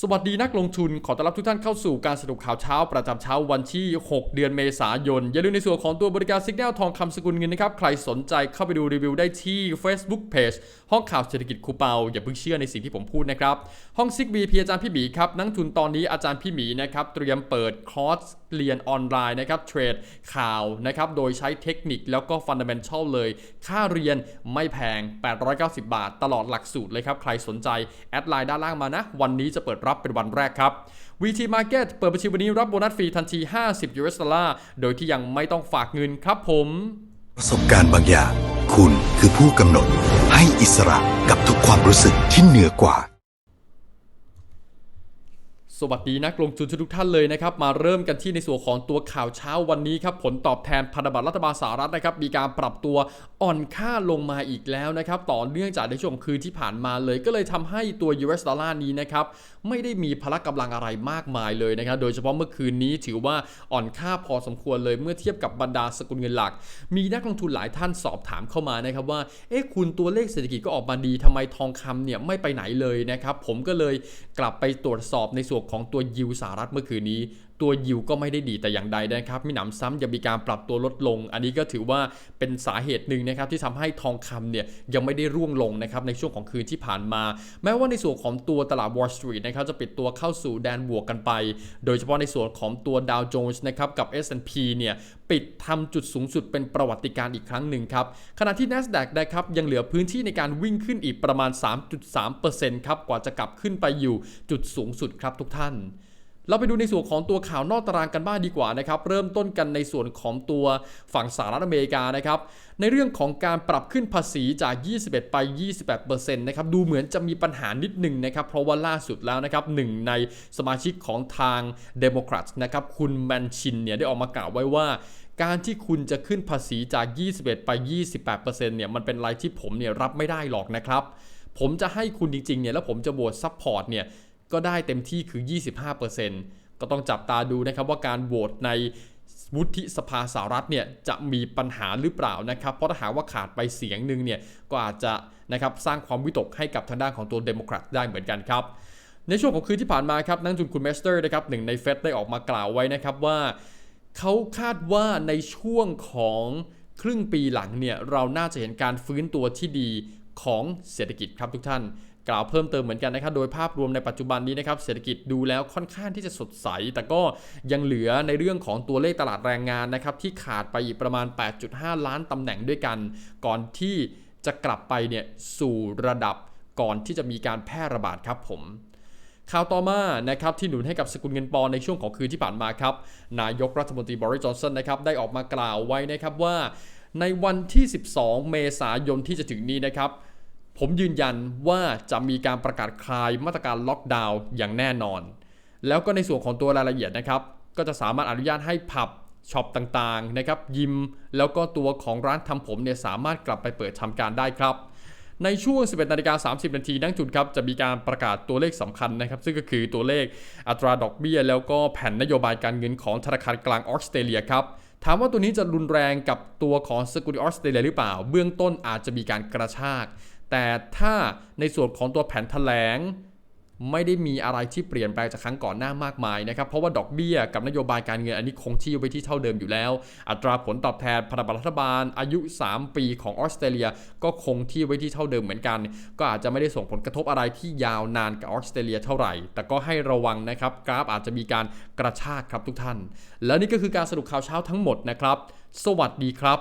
สวัสดีนักลงทุนขอต้อนรับทุกท่านเข้าสู่การสรุปข่าวเช้าประจำเช้าวันที่ 6 เดือนเมษายน อย่าลืมในส่วนของตัวบริการสิกแนลทองคำสกุลเงินนะครับ ใครสนใจเข้าไปดูรีวิวได้ที่ Facebook Page ห้องข่าวเศรษฐกิจคูเปา อย่าเพิ่งเชื่อในสิ่งที่ผมพูดนะครับ ห้องซิกบีพีอาจารย์พี่หมีครับ นักทุนตอนนี้อาจารย์พี่หมีนะครับเตรียมเปิดคอร์สเรียนออนไลน์นะครับเทรดข่าวนะครับโดยใช้เทคนิคแล้วก็ฟันเดเมนทัลเลย ค่าเรียนไม่แพง 890 บาท ตลอดหลักสูตรเลยครับใครสนใจแอดไลน์ด้านล่างมานะวันนี้จะเปิดรับเป็นวันแรกครับ VT Market เปิดบัญชีวันนี้รับโบนัสฟรีทันที 50 US ดอลลาร์ โดยที่ยังไม่ต้องฝากเงินครับผม ประสบการณ์บางอย่าง คุณคือผู้กำหนด ให้อิสระกับทุกความรู้สึกที่เหนือกว่า สวัสดีนักลงทุนทุกท่านเลยนะครับ มาเริ่มกันที่ในส่วนของตัวข่าวเช้าวันนี้ครับ ผลตอบแทนพันธบัตรรัฐบาลสหรัฐนะครับ มีการปรับตัวอ่อนค่าลงมาอีกแล้วนะครับ ต่อเนื่องจากในช่วงคืนที่ผ่านมาเลย ก็เลยทำให้ตัว US ดอลลาร์นี้นะครับ ไม่ได้มีพละกำลังอะไรมากมายเลยนะครับ โดยเฉพาะเมื่อคืนนี้ถือว่าอ่อนค่าพอสมควรเลยเมื่อเทียบกับบรรดาสกุลเงินหลัก มีนักลงทุนหลายท่านสอบถามเข้ามานะครับว่า เอ๊ะคุณตัวเลขเศรษฐกิจก็ออกมาดีทำไมทองคำเนี่ยไม่ไปไหนเลยนะครับ ผมก็เลยกลับไปตรวจสอบในส่วนของตัวยิวสหรัฐเมื่อคืนนี้ ตัวยิวก็ไม่ได้ดีแต่อย่างใดนะครับมีหนำซ้ำยังมีการปรับตัวลดลง อันนี้ก็ถือว่าเป็นสาเหตุหนึ่งนะครับที่ทำให้ทองคำเนี่ยยังไม่ได้ร่วงลงนะครับในช่วงของคืนที่ผ่านมา แม้ว่าในส่วนของตัวตลาด Wall Street นะครับจะปิดตัวเข้าสู่แดนบวกกันไป โดยเฉพาะในส่วนของตัวดาวโจนส์นะครับกับ S&P เนี่ยปิดทำจุดสูงสุดเป็นประวัติการณ์อีกครั้งหนึ่งครับขณะที่ NASDAQ นะครับยังเหลือพื้นที่ในการวิ่งขึ้นอีกประมาณ 3.3%ครับกว่าจะกลับขึ้นไปอยู่จุดสูงสุดครับทุกท่าน เราไปดูในส่วนของตัวข่าวนอกตารางกันบ้างดีกว่านะครับ เริ่มต้นกันในส่วนของตัวฝั่งสหรัฐอเมริกานะครับ ในเรื่องของการปรับขึ้นภาษีจาก 21 ไป 28%นะครับดูเหมือนจะมีปัญหานิดหนึ่งนะครับ เพราะว่าล่าสุดแล้วนะครับหนึ่งในสมาชิกของทางเดโมแครตนะครับคุณแมนชินเนี่ยได้ออกมากล่าวไว้ว่าการที่คุณจะขึ้นภาษีจาก 21 ไป 28%เนี่ยมันเป็นอะไรที่ผมเนี่ยรับไม่ได้หรอกนะครับ ผมจะให้คุณจริงๆเนี่ยแล้วผมจะโหวตซัพพอร์ตเนี่ย ก็ได้เต็มที่คือ 25%ก็ต้องจับตาดูนะครับว่าการโหวตในวุฒิสภาสหรัฐเนี่ยจะมีปัญหาหรือเปล่านะครับ เพราะถ้าหากว่าขาดไปเสียงหนึ่งเนี่ยก็อาจจะนะครับสร้างความวิตกให้กับทางด้านของตัวเดโมแครตได้เหมือนกันครับในช่วงของคืนที่ผ่านมาครับนักลงทุนคุณเมสเตอร์นะครับหนึ่งในเฟดได้ออกมากล่าวไว้นะครับว่าเขาคาดว่าในช่วงของครึ่งปีหลังเนี่ยเราน่าจะเห็นการฟื้นตัวที่ดีของเศรษฐกิจครับทุกท่าน กล่าวเพิ่มเติมเหมือนกันนะครับโดยภาพรวมในปัจจุบันนี้นะครับเศรษฐกิจดูแล้วค่อนข้างที่จะสดใส แต่ก็ยังเหลือในเรื่องของตัวเลขตลาดแรงงานนะครับที่ขาดไปอีกประมาณ 8.5 ล้านตำแหน่งด้วยกัน ก่อนที่จะกลับไปเนี่ยสู่ระดับก่อนที่จะมีการแพร่ระบาดครับผมข่าวต่อมานะครับที่หนุนให้กับสกุลเงินปอนด์ในช่วงของคืนที่ผ่านมาครับนายกรัฐมนตรีบริจอนสันนะครับได้ออกมากล่าวไว้นะครับว่า ในวันที่ 12 เมษายนที่จะถึงนี้นะครับ ผมยืนยันว่าจะมีการประกาศคลายมาตรการล็อกดาวน์อย่างแน่นอน แล้วก็ในส่วนของตัวรายละเอียดนะครับ ก็จะสามารถอนุญาตให้ผับช็อปต่างๆนะครับยิม แล้วก็ตัวของร้านทำผมเนี่ยสามารถกลับไปเปิดทำการได้ครับ ในช่วง 11นาฬิกา30 นาทีนักทุนครับ จะมีการประกาศตัวเลขสำคัญนะครับ ซึ่งก็คือตัวเลขอัตราดอกเบี้ย แล้วก็แผนนโยบายการเงินของธนาคารกลางออสเตรเลียครับถามว่าตัวนี้จะรุนแรงกับตัวของสกุลออสเตรเลียหรือเปล่า เบื้องต้นอาจจะมีการกระชาก แต่ถ้าในส่วนของตัวแผนแถลง ไม่ได้มีอะไรที่เปลี่ยนแปลงจากครั้งก่อนหน้ามากมายนะครับ เพราะว่าดอกเบี้ยกับนโยบายการเงินอันนี้คงที่ไว้ที่เท่าเดิมอยู่แล้ว อัตราผลตอบแทนพันธบัตรรัฐบาลอายุ 3 ปีของออสเตรเลีย ก็คงที่ไว้ที่เท่าเดิมเหมือนกัน ก็อาจจะไม่ได้ส่งผลกระทบอะไรที่ยาวนานกับออสเตรเลียเท่าไหร่ แต่ก็ให้ระวังนะครับกราฟอาจจะมีการกระชากครับทุกท่าน แล้วนี่ก็คือการสรุปข่าวเช้าทั้งหมดนะครับ สวัสดีครับ